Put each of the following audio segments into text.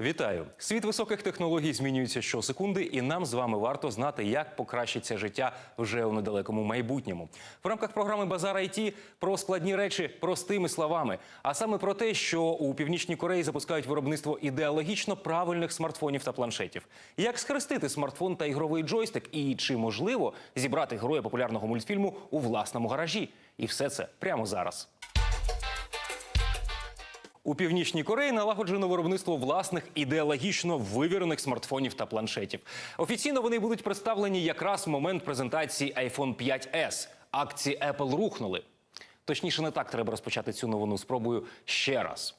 Вітаю! Світ високих технологій змінюється щосекунди, і нам з вами варто знати, як покращиться життя вже у недалекому майбутньому. В рамках програми Базар IT про складні речі простими словами, а саме про те, що у північній Кореї запускають виробництво ідеологічно правильних смартфонів та планшетів. Як схрестити смартфон та ігровий джойстик, і чи можливо зібрати героя популярного мультфільму у власному гаражі? І все це прямо зараз. У північній Кореї налагоджено виробництво власних ідеологічно вивірених смартфонів та планшетів. Офіційно вони будуть представлені якраз в момент презентації iPhone 5S. Акції Apple рухнули. Точніше, не так треба розпочати цю новину. Спробую ще раз.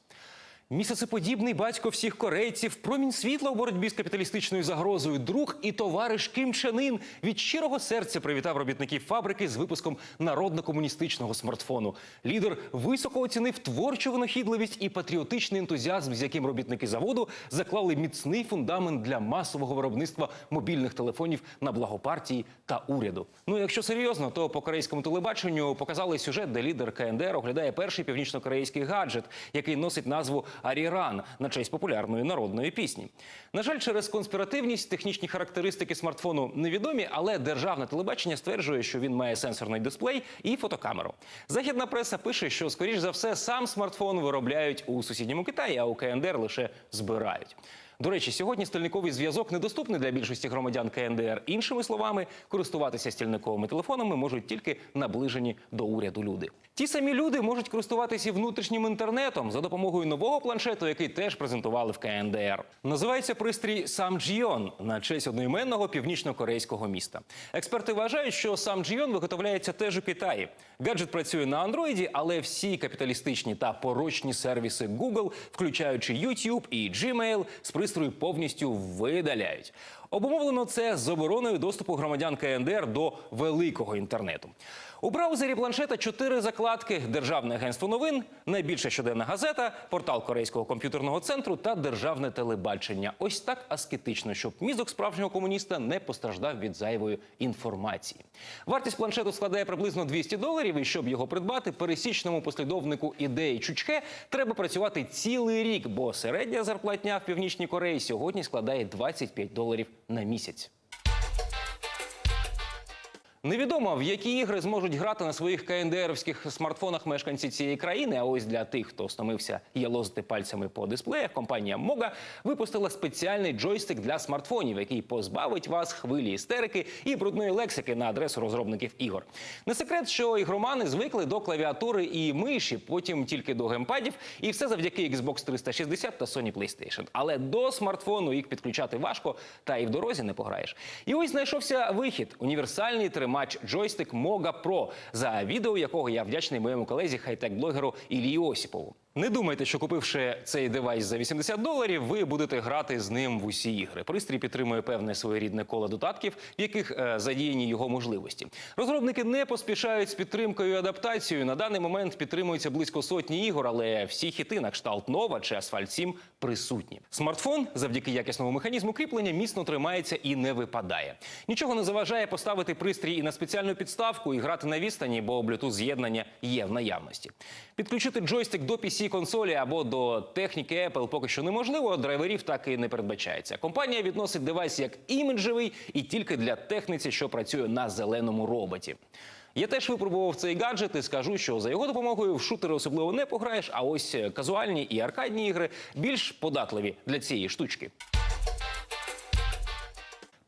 Місяцеподібний батько всіх корейців, промінь світла у боротьбі з капіталістичною загрозою, друг і товариш Ким Чен Ін від щирого серця привітав робітників фабрики з випуском народно-комуністичного смартфону. Лідер високо оцінив творчу винахідливість і патріотичний ентузіазм, з яким робітники заводу заклали міцний фундамент для масового виробництва мобільних телефонів на благо партії та уряду. Ну, якщо серйозно, то по корейському телебаченню показали сюжет, де лідер КНДР оглядає перший північно-корейський гаджет, який носить назву Аріран на честь популярної народної пісні. На жаль, через конспіративність технічні характеристики смартфону невідомі, але державне телебачення стверджує, що він має сенсорний дисплей і фотокамеру. Західна преса пише, що скоріш за все сам смартфон виробляють у сусідньому Китаї, а у КНДР лише збирають. До речі, сьогодні стільниковий зв'язок недоступний для більшості громадян КНДР. Іншими словами, користуватися стільниковими телефонами можуть тільки наближені до уряду люди. Ті самі люди можуть користуватися внутрішнім інтернетом за допомогою нового планшету, який теж презентували в КНДР. Називається пристрій Самджіон на честь одноіменного північно-корейського міста. Експерти вважають, що Самджіон виготовляється теж у Китаї. Гаджет працює на андроїді, але всі капіталістичні та порочні сервіси Google, включаючи YouTube і Gmail, з пристрою повністю видаляють. Обумовлено це забороною доступу громадян КНДР до великого інтернету. У браузері планшета чотири закладки: Державне агентство новин, найбільша щоденна газета, портал Корейського комп'ютерного центру та державне телебачення. Ось так аскетично, щоб мізок справжнього комуніста не постраждав від зайвої інформації. Вартість планшету складає приблизно 200 доларів, і щоб його придбати, пересічному послідовнику ідеї Чучхе треба працювати цілий рік, бо середня зарплатня в північній Кореї сьогодні складає 25 доларів на місяць. Невідомо, в які ігри зможуть грати на своїх КНДРівських смартфонах мешканці цієї країни. А ось для тих, хто стомився ялозити пальцями по дисплеях, компанія Мога випустила спеціальний джойстик для смартфонів, який позбавить вас хвилі істерики і брудної лексики на адресу розробників ігор. Не секрет, що ігромани звикли до клавіатури і миші, потім тільки до геймпадів, і все завдяки Xbox 360 та Sony PlayStation. Але до смартфону їх підключати важко, та і в дорозі не пограєш. І ось знайшовся вихід універсальний тримач джойстик Мога Про, за відео якого я вдячний моєму колезі хай-тек-блогеру Ілії Осіпову. Не думайте, що купивши цей девайс за 80 доларів, ви будете грати з ним в усі ігри. Пристрій підтримує певне своєрідне коло додатків, в яких е, задіяні його можливості. Розробники не поспішають з підтримкою і адаптацією. На даний момент підтримується близько сотні ігор, але всі хіти на кшталт Нова чи Асфальт 7 присутні. Смартфон, завдяки якісному механізму кріплення, міцно тримається і не випадає. Нічого не заважає поставити пристрій і на спеціальну підставку і грати на відстані, бо Bluetooth з'єднання є в наявності. Підключити джойстик до PC консолі або до техніки Apple поки що неможливо. Драйверів так і не передбачається. Компанія відносить девайс як іміджевий і тільки для техніці, що працює на зеленому роботі. Я теж випробував цей гаджет і скажу, що за його допомогою в шутери особливо не пограєш, а ось казуальні і аркадні ігри більш податливі для цієї штучки.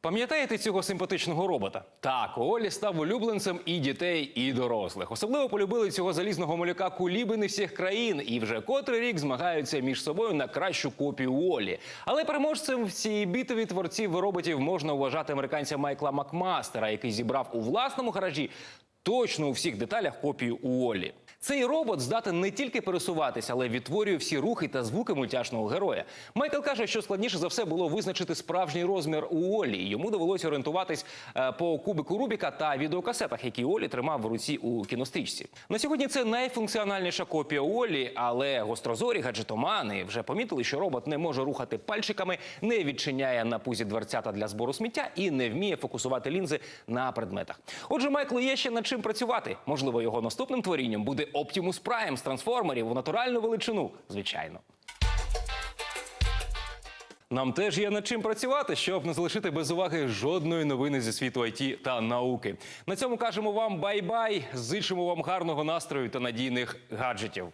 Пам'ятаєте цього симпатичного робота? Так, Олі став улюбленцем і дітей, і дорослих. Особливо полюбили цього залізного малюка кулібини всіх країн і вже котрий рік змагаються між собою на кращу копію Олі. Але переможцем в цій битві творців роботів можна вважати американця Майкла Макмастера, який зібрав у власному гаражі точно у всіх деталях копію Уоллі. Цей робот здатен не тільки пересуватися, але відтворює всі рухи та звуки мультяшного героя. Майкл каже, що складніше за все було визначити справжній розмір Уоллі. Йому довелося орієнтуватись е, по кубику Рубіка та відеокасетах, які Олі тримав в руці у кінострічці. На сьогодні це найфункціональніша копія Олі, але гострозорі гаджетомани вже помітили, що робот не може рухати пальчиками, не відчиняє на пузі дверцята для збору сміття і не вміє фокусувати лінзи на предметах. Отже, Майклу є ще над чим працювати. Можливо, його наступним творінням буде Optimus Prime з трансформерів у натуральну величину. Звичайно. Нам теж є над чим працювати, щоб не залишити без уваги жодної новини зі світу ІТ та науки. На цьому кажемо вам бай-бай. Зичимо вам гарного настрою та надійних гаджетів.